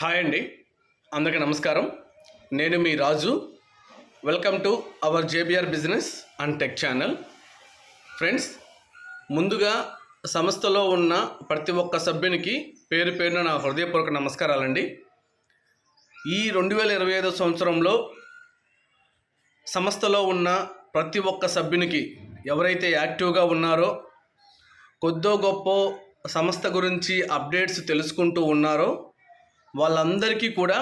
Hi అండి. అందరికీ నమస్కారం. నేను మీ Raju. Welcome to our JBR business and tech channel friends ముందుగా సంస్థలో ఉన్న ప్రతి ఒక్క సభ్యునికి పేరు పేరున నా హృదయపూర్వక నమస్కారాలండి. ఈ రెండు వేల ఇరవై ఐదో సంవత్సరంలో సంస్థలో ఉన్న ప్రతి ఒక్క సభ్యునికి ఎవరైతే యాక్టివ్గా ఉన్నారో కొద్దో గొప్ప సంస్థ గురించి అప్డేట్స్ తెలుసుకుంటూ ఉన్నారో వాళ్ళందరికీ కూడా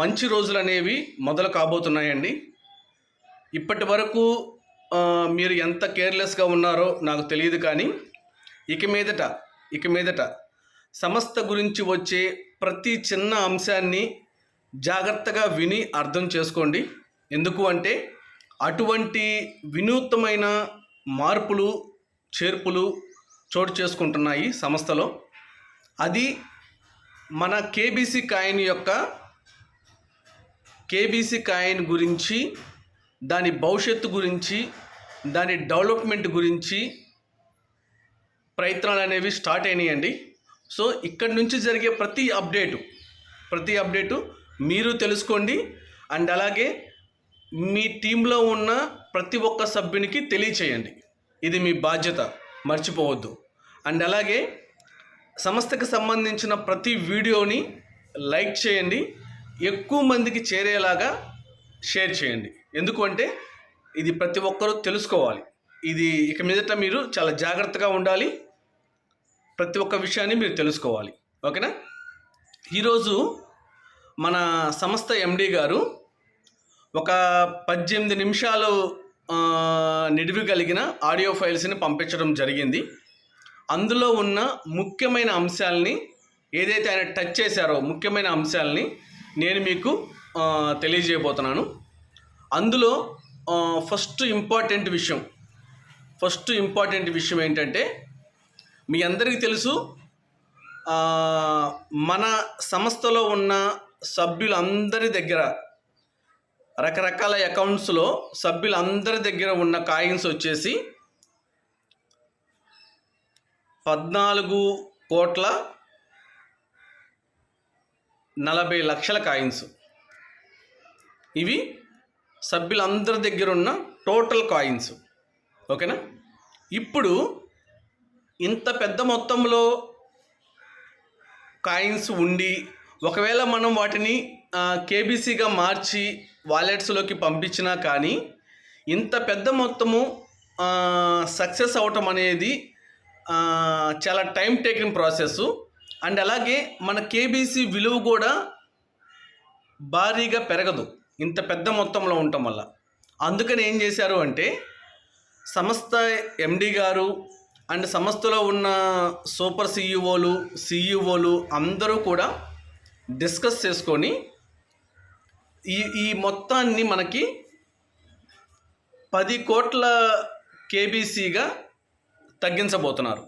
మంచి రోజులు అనేవి మొదలు కాబోతున్నాయండి. ఇప్పటి వరకు మీరు ఎంత కేర్లెస్గా ఉన్నారో నాకు తెలియదు కానీ ఇక మీదట ఇక మీదట సంస్థ గురించి వచ్చే ప్రతి చిన్న అంశాన్ని జాగ్రత్తగా విని అర్థం చేసుకోండి. ఎందుకు అంటే అటువంటి వినూత్నమైన మార్పులు చేర్పులు చోటు చేసుకుంటున్నాయి సంస్థలో. అది మన కేబీసీ కాయిన్ యొక్క కేబీసీ కాయిన్ గురించి దాని భవిష్యత్తు గురించి దాని డెవలప్మెంట్ గురించి ప్రయత్నాలు అనేవి స్టార్ట్ అయినాయండి. సో ఇక్కడి నుంచి జరిగే ప్రతి అప్డేటు ప్రతి అప్డేటు మీరు తెలుసుకోండి. అండ్ అలాగే మీ టీంలో ఉన్న ప్రతి ఒక్క సభ్యునికి తెలియచేయండి. ఇది మీ బాధ్యత మర్చిపోవద్దు. అండ్ అలాగే సంస్థకు సంబంధించిన ప్రతి వీడియోని లైక్ చేయండి. ఎక్కువ మందికి చేరేలాగా షేర్ చేయండి. ఎందుకంటే ఇది ప్రతి ఒక్కరూ తెలుసుకోవాలి. ఇది ఇక మీదట మీరు చాలా జాగ్రత్తగా ఉండాలి. ప్రతి ఒక్క విషయాన్ని మీరు తెలుసుకోవాలి. ఓకేనా? ఈరోజు మన సంస్థ ఎండి గారు ఒక పద్దెనిమిది నిమిషాలు నిడివి కలిగిన ఆడియో ఫైల్స్ని పంపించడం జరిగింది. అందులో ఉన్న ముఖ్యమైన అంశాలని ఏదైతే ఆయన టచ్ చేశారో ముఖ్యమైన అంశాలని నేను మీకు తెలియజేయబోతున్నాను. అందులో ఫస్ట్ ఇంపార్టెంట్ విషయం. ఫస్ట్ ఇంపార్టెంట్ విషయం ఏంటంటే మీ అందరికీ తెలుసు మన సంస్థలో ఉన్న సభ్యులందరి దగ్గర రకరకాల అకౌంట్స్లో సభ్యులందరి దగ్గర ఉన్న కాయిన్స్ వచ్చేసి పద్నాలుగు కోట్ల నలభై లక్షల కాయిన్స్. ఇవి సభ్యులందరి దగ్గర ఉన్న టోటల్ కాయిన్స్. ఓకేనా? ఇప్పుడు ఇంత పెద్ద మొత్తంలో కాయిన్స్ ఉండి ఒకవేళ మనం వాటిని కేబీసీగా మార్చి వాలెట్స్లోకి పంపించినా కానీ ఇంత పెద్ద మొత్తము సక్సెస్ అవటం అనేది చాలా టైం టేకింగ్ ప్రాసెస్ అండ్ అలాగే మన కేబీసీ విలువ కూడా భారీగా పెరగదు. ఇంత పెద్ద మొత్తంలో ఉండటం వల్ల. అందుకని ఏం చేశారు అంటే సంస్థ ఎండి గారు అండ్ సంస్థలో ఉన్న సూపర్ సీఈఓలు సీఈఓలు అందరూ కూడా డిస్కస్ చేసుకొని ఈ ఈ మొత్తాన్ని మనకి పది కోట్ల కేబీసీగా తగ్గించబోతున్నారు.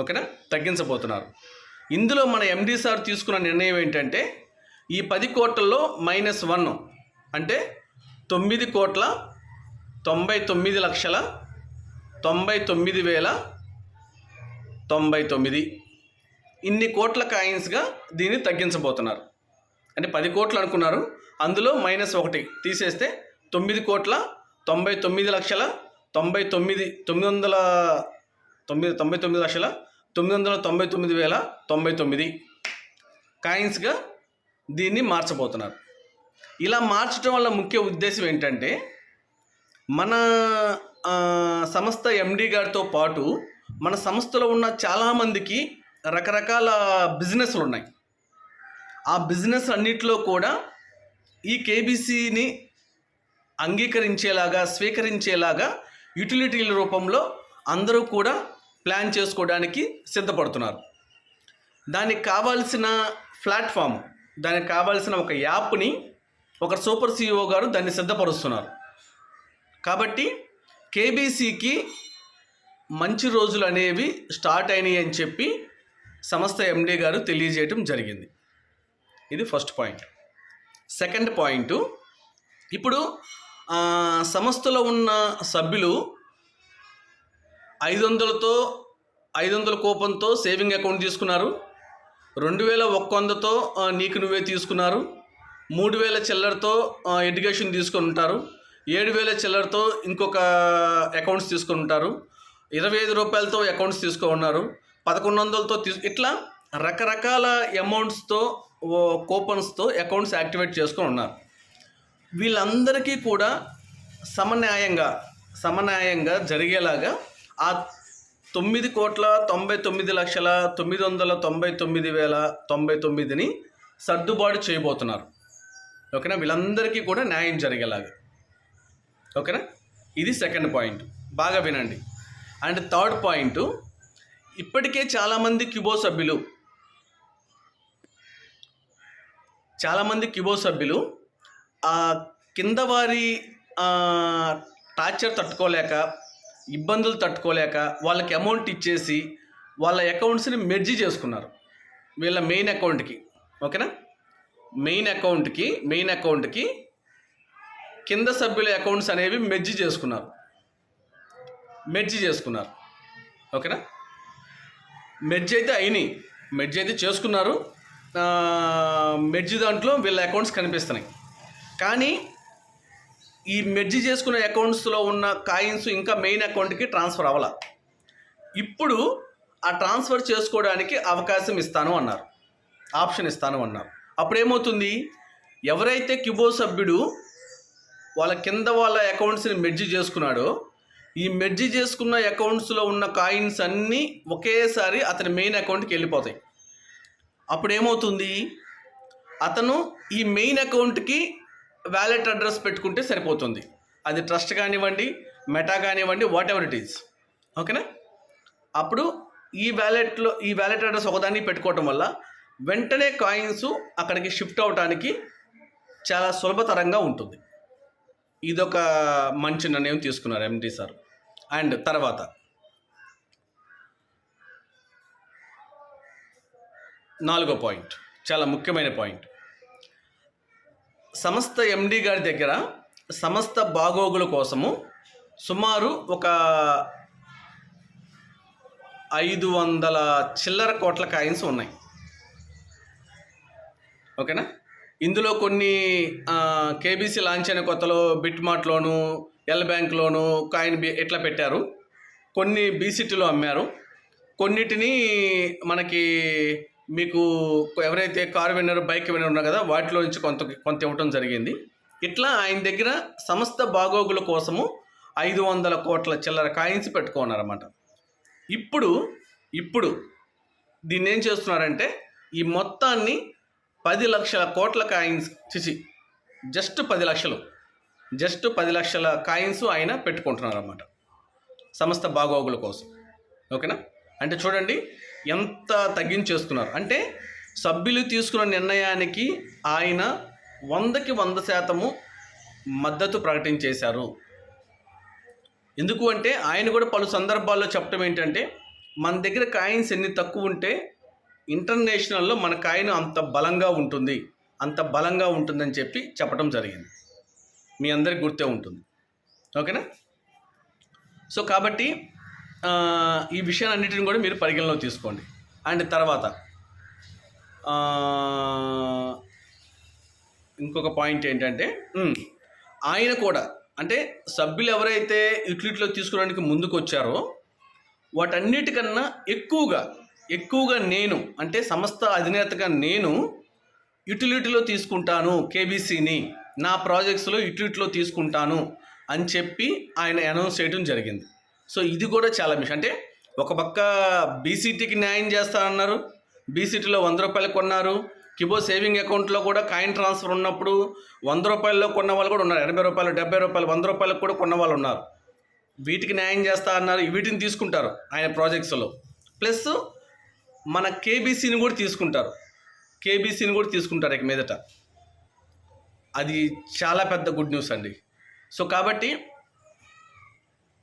ఓకేనా? తగ్గించబోతున్నారు. ఇందులో మన ఎండి సార్ తీసుకున్న నిర్ణయం ఏంటంటే ఈ పది కోట్లలో మైనస్ వన్ అంటే తొమ్మిది కోట్ల తొంభై తొమ్మిది లక్షల తొంభై తొమ్మిది వేల తొంభై తొమ్మిది. ఇన్ని కోట్ల కాయిన్స్గా దీన్ని తగ్గించబోతున్నారు. అంటే పది కోట్లు అనుకున్నారు. అందులో మైనస్ ఒకటి తీసేస్తే తొమ్మిది కోట్ల తొంభై తొమ్మిది లక్షల తొంభై తొమ్మిది తొమ్మిది వందల తొమ్మిది తొంభై తొమ్మిది లక్షల తొమ్మిది వందల తొంభై తొమ్మిది వేల తొంభై తొమ్మిది కాయిన్స్గా దీన్ని మార్చబోతున్నారు. ఇలా మార్చడం వల్ల ముఖ్య ఉద్దేశం ఏంటంటే మన సంస్థ ఎండి గారితో పాటు మన సంస్థలో ఉన్న చాలామందికి రకరకాల బిజినెస్లు ఉన్నాయి ఆ బిజినెస్ అన్నిటిలో కూడా ఈ కేబీసీని అంగీకరించేలాగా స్వీకరించేలాగా యుటిలిటీల రూపంలో అందరూ కూడా ప్లాన్ చేసుకోవడానికి సిద్ధపడుతున్నారు. దానికి కావాల్సిన ప్లాట్ఫామ్ దానికి కావాల్సిన ఒక యాప్ని ఒక సూపర్ సిఇఓ గారు దాన్ని సిద్ధపరుస్తున్నారు. కాబట్టి కేబీసీకి మంచి రోజులు అనేవి స్టార్ట్ అయినాయి అని చెప్పి సంస్థ ఎండీ గారు తెలియజేయటం జరిగింది. ఇది ఫస్ట్ పాయింట్. సెకండ్ పాయింట్ ఇప్పుడు సంస్థలో ఉన్న సభ్యులు ఐదు వందలతో ఐదు వందల కూపంతో సేవింగ్ అకౌంట్ తీసుకున్నారు. రెండు వేల ఒక్క వందతో నీకు నువ్వే తీసుకున్నారు. మూడు వేల చిల్లరతో ఎడ్యుకేషన్ తీసుకొని ఉంటారు. ఏడు వేల చిల్లరతో ఇంకొక అకౌంట్స్ తీసుకొని ఉంటారు. ఇరవై ఐదు రూపాయలతో అకౌంట్స్ తీసుకొని ఉన్నారు. పదకొండు వందలతో తీసు ఇట్లా రకరకాల అమౌంట్స్తో కూపన్స్తో అకౌంట్స్ యాక్టివేట్ చేసుకొని ఉన్నారు. వీళ్ళందరికీ కూడా సమన్యాయంగా సమన్యాయంగా జరిగేలాగా ఆ తొమ్మిది కోట్ల తొంభై తొమ్మిది లక్షల తొమ్మిది వందల తొంభై తొమ్మిది వేల తొంభై తొమ్మిదిని సర్దుబాటు చేయబోతున్నారు. ఓకేనా? వీళ్ళందరికీ కూడా న్యాయం జరిగేలాగా. ఓకేనా? ఇది సెకండ్ పాయింట్. బాగా వినండి. అండ్ థర్డ్ పాయింట్ ఇప్పటికే చాలామంది క్యుబో సభ్యులు చాలామంది క్యుబో సభ్యులు ఆ కింద వారి టార్చర్ తట్టుకోలేక ఇబ్బందులు తట్టుకోలేక వాళ్ళకి అమౌంట్ ఇచ్చేసి వాళ్ళ అకౌంట్స్ని మెర్జీ చేసుకున్నారు. వీళ్ళ మెయిన్ అకౌంట్కి. ఓకేనా? మెయిన్ అకౌంట్కి మెయిన్ అకౌంట్కి కింద సభ్యుల అకౌంట్స్ అనేవి మెర్జీ చేసుకున్నారు. మెర్జీ చేసుకున్నారు. ఓకేనా? మెర్జీ అయితే అయినాయి. మెర్జీ అయితే చేసుకున్నారు. మెర్జీ దాంట్లో వీళ్ళ అకౌంట్స్ కనిపిస్తున్నాయి. కానీ ఈ మెర్జి చేసుకున్న అకౌంట్స్లో ఉన్న కాయిన్స్ ఇంకా మెయిన్ అకౌంట్కి ట్రాన్స్ఫర్ అవ్వాల. ఇప్పుడు ఆ ట్రాన్స్ఫర్ చేసుకోవడానికి అవకాశం ఇస్తాను అన్నారు. ఆప్షన్ ఇస్తాను అన్నారు. అప్పుడేమవుతుంది? ఎవరైతే క్యుబో సభ్యుడు వాళ్ళ కింద వాళ్ళ అకౌంట్స్ని మెర్జి చేసుకున్నాడో ఈ మెర్జి చేసుకున్న అకౌంట్స్లో ఉన్న కాయిన్స్ అన్నీ ఒకేసారి అతని మెయిన్ అకౌంట్కి వెళ్ళిపోతాయి. అప్పుడు ఏమవుతుంది అతను ఈ మెయిన్ అకౌంట్కి వ్యాలెట్ అడ్రస్ పెట్టుకుంటే సరిపోతుంది. అది ట్రస్ట్ కానివ్వండి మెటా కానివ్వండి వాట్ ఎవర్ ఇట్ ఈస్ ఓకేనా? అప్పుడు ఈ వ్యాలెట్లో ఈ వ్యాలెట్ అడ్రస్ ఒకదాన్ని పెట్టుకోవటం వల్ల వెంటనే కాయిన్స్ అక్కడికి షిఫ్ట్ అవడానికి చాలా సులభతరంగా ఉంటుంది. ఇదొక మంచి నిర్ణయం తీసుకున్నారు ఎండి సార్. అండ్ తర్వాత నాలుగో పాయింట్ చాలా ముఖ్యమైన పాయింట్. సంస్థ ఎండి గారి దగ్గర సంస్థ బాగోగుల కోసము సుమారు ఒక ఐదు వందల చిల్లర కోట్ల కాయిన్స్ ఉన్నాయి. ఓకేనా? ఇందులో కొన్ని కేబీసీ లాంచ్ అయిన కొత్తలో బిట్ మార్ట్లోను ఎల్ బ్యాంక్లోను కాయిన్ బి ఎట్లా పెట్టారు? కొన్ని బీసీటీలో అమ్మారు. కొన్నిటిని మనకి మీకు ఎవరైతే కారు విన్నారో బైక్ విన్నర్ ఉన్నారు కదా వాటిలో నుంచి కొంత కొంత ఇవ్వటం జరిగింది. ఇట్లా ఆయన దగ్గర సంస్థ బాగోగుల కోసము ఐదు వందల కోట్ల చిల్లర కాయిన్స్ పెట్టుకున్నారన్నమాట. ఇప్పుడు ఇప్పుడు దీన్ని ఏం చేస్తున్నారంటే ఈ మొత్తాన్ని పది లక్షల కోట్ల కాయిన్స్ చిచి జస్ట్ పది లక్షలు జస్ట్ పది లక్షల కాయిన్స్ ఆయన పెట్టుకుంటున్నారు అన్నమాట సంస్థ బాగోగుల కోసం. ఓకేనా? అంటే చూడండి ఎంత తగ్గించేసుకున్నారు అంటే సభ్యులు తీసుకున్న నిర్ణయానికి ఆయన వందకి వంద శాతము మద్దతు ప్రకటించేశారు. ఎందుకు అంటే ఆయన కూడా పలు సందర్భాల్లో చెప్పడం ఏంటంటే మన దగ్గర కాయిన్స్ ఎన్ని తక్కువ ఉంటే ఇంటర్నేషనల్లో మన కాయిన్ అంత బలంగా ఉంటుంది. అంత బలంగా ఉంటుందని చెప్పి చెప్పడం జరిగింది. మీ అందరికి గుర్తే ఉంటుంది. ఓకేనా? సో కాబట్టి ఈ విషయాలన్నిటిని కూడా మీరు పరిగణలో తీసుకోండి. అండ్ తర్వాత ఇంకొక పాయింట్ ఏంటంటే ఆయన కూడా అంటే సభ్యులు ఎవరైతే ఇట్లిట్లో తీసుకోవడానికి ముందుకు వచ్చారో వాటన్నిటికన్నా ఎక్కువగా ఎక్కువగా నేను అంటే సంస్థ అధినేతగా నేను యుటిలిటీలో తీసుకుంటాను కేబీసీని నా ప్రాజెక్ట్స్లో యుటిలిటీలో తీసుకుంటాను అని చెప్పి ఆయన అనౌన్స్ చేయడం జరిగింది. సో ఇది కూడా చాలా మిషన్. అంటే ఒక పక్క బీసీటీకి న్యాయం చేస్తానన్నారు బీసీటీలో వంద రూపాయలు కొన్నారు కిబో సేవింగ్ అకౌంట్లో కూడా కాయిన్ ట్రాన్స్ఫర్ ఉన్నప్పుడు వంద రూపాయల్లో కొన్న వాళ్ళు కూడా ఉన్నారు ఎనభై రూపాయలు డెబ్బై రూపాయలు వంద రూపాయలకు కూడా కొన్న వాళ్ళు ఉన్నారు. వీటికి న్యాయం చేస్తా అన్నారు వీటిని తీసుకుంటారు ఆయన ప్రాజెక్ట్స్లో ప్లస్ మన కేబీసీని కూడా తీసుకుంటారు. కేబీసీని కూడా తీసుకుంటారు ఇక మీదట. అది చాలా పెద్ద గుడ్ న్యూస్ అండి. సో కాబట్టి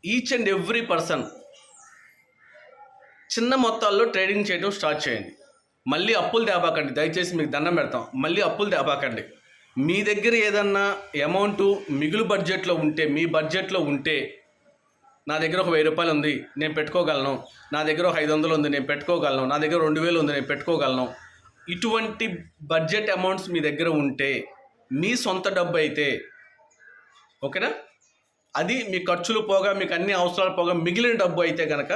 ఈచ్ అండ్ ఎవ్రీ పర్సన్ చిన్న మొత్తాల్లో ట్రేడింగ్ చేయడం స్టార్ట్ చేయండి. మళ్ళీ అప్పులు తేపాకండి. దయచేసి మీకు దండం పెడతాం. మళ్ళీ అప్పులు తేపాకండి. మీ దగ్గర ఏదన్నా అమౌంట్ మిగులు బడ్జెట్లో ఉంటే మీ బడ్జెట్లో ఉంటే నా దగ్గర ఒక వెయ్యి రూపాయలు ఉంది నేను పెట్టుకోగలను. నా దగ్గర ఒక ఐదు వందలు ఉంది నేను పెట్టుకోగలను. నా దగ్గర రెండు వేలు ఉంది నేను పెట్టుకోగలను. ఇటువంటి బడ్జెట్ అమౌంట్స్ మీ దగ్గర ఉంటే మీ సొంత డబ్బు అయితే ఓకేనా? అది మీ ఖర్చులు పోగా మీకు అన్ని అవసరాలు పోగా మిగిలిన డబ్బు అయితే కనుక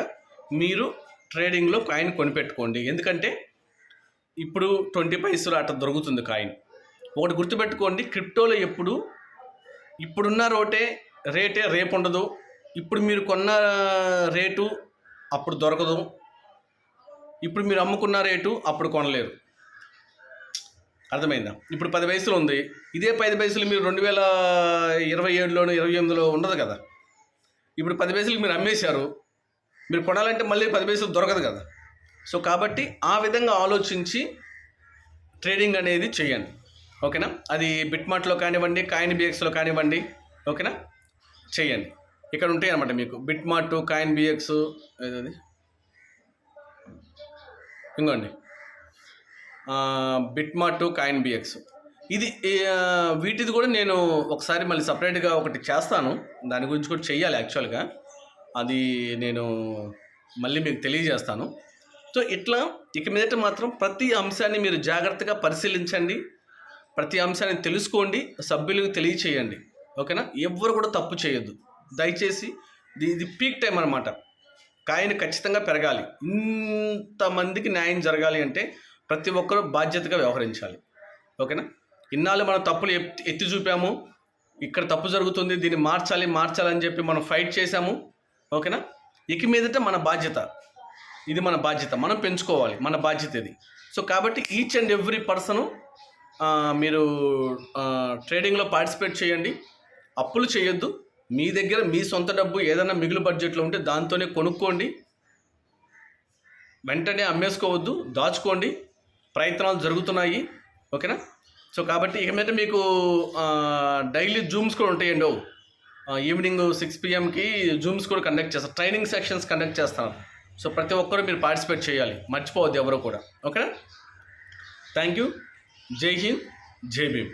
మీరు ట్రేడింగ్లో కాయిన్ కొనిపెట్టుకోండి. ఎందుకంటే ఇప్పుడు ట్వంటీ పైసలు అట్లా దొరుకుతుంది కాయిన్. ఒకటి గుర్తుపెట్టుకోండి క్రిప్టోలో ఎప్పుడు ఇప్పుడున్న రోటే రేటే రేపు ఉండదు ఇప్పుడు మీరు కొన్న రేటు అప్పుడు దొరకదు. ఇప్పుడు మీరు అమ్ముకున్న రేటు అప్పుడు కొనలేరు. అర్థమైందా? ఇప్పుడు పది పైసలు ఉంది. ఇదే పది పైసలు మీరు రెండు వేల ఇరవై ఏడులోనో ఇరవై ఎనిమిదిలో ఉండదు కదా? ఇప్పుడు పది పైసలు మీరు అమ్మేశారు. మీరు కొనాలంటే మళ్ళీ పది పైసలు దొరకదు కదా? సో కాబట్టి ఆ విధంగా ఆలోచించి ట్రేడింగ్ అనేది చేయండి. ఓకేనా? అది బిట్మార్ట్లో కానివ్వండి కాయిన్ బిఎక్స్లో కానివ్వండి ఓకేనా? చేయండి. ఇక్కడ ఉంటాయి అనమాట మీకు. బిట్మార్ట్ కాయిన్ బిఎక్స్ ఏదది? ఇంకోండి. బిట్మార్ట్ కాయిన్ బిఎక్స్ ఇది వీటిది కూడా నేను ఒకసారి మళ్ళీ సపరేట్గా ఒకటి చేస్తాను. దాని గురించి కూడా చెయ్యాలి యాక్చువల్గా. అది నేను మళ్ళీ మీకు తెలియజేస్తాను. సో ఇట్లా ఇక మీదట మాత్రం ప్రతి అంశాన్ని మీరు జాగ్రత్తగా పరిశీలించండి. ప్రతి అంశాన్ని తెలుసుకోండి. సభ్యులకు తెలియచేయండి. ఓకేనా? ఎవ్వరు కూడా తప్పు చేయొద్దు. దయచేసి ఇది పీక్ టైం అనమాట కాయను ఖచ్చితంగా పెరగాలి. ఇంతమందికి న్యాయం జరగాలి అంటే ప్రతి ఒక్కరూ బాధ్యతగా వ్యవహరించాలి. ఓకేనా? ఇన్నాళ్ళు మనం తప్పులు ఎత్తి ఎత్తి చూపాము. ఇక్కడ తప్పు జరుగుతుంది దీన్ని మార్చాలి మార్చాలని చెప్పి మనం ఫైట్ చేశాము. ఓకేనా? ఇక మీదట మన బాధ్యత. ఇది మన బాధ్యత. మనం పెంచుకోవాలి. మన బాధ్యత ఇది. సో కాబట్టి ఈచ్ అండ్ ఎవ్రీ పర్సను మీరు ట్రేడింగ్లో పార్టిసిపేట్ చేయండి. అప్పులు చేయొద్దు. మీ దగ్గర మీ సొంత డబ్బు ఏదైనా మిగులు బడ్జెట్లో ఉంటే దాంతోనే కొనుక్కోండి. వెంటనే అమ్మేసుకోవద్దు దాచుకోండి. ప్రయత్నాలు జరుగుతున్నాయి. ఓకేనా? సో కాబట్టి ఇక మీద మీకు డైలీ జూమ్స్ కూడా ఉంటాయండి. ఈవినింగ్ సిక్స్ పిఎంకి జూమ్స్ కూడా కండక్ట్ చేస్తారు ట్రైనింగ్ సెక్షన్స్ కండక్ట్ చేస్తాను. సో ప్రతి ఒక్కరూ మీరు పార్టిసిపేట్ చేయాలి. మర్చిపోవద్దు ఎవరు కూడా. ఓకేనా? Thank you. జై హింద్. జై భీమ్.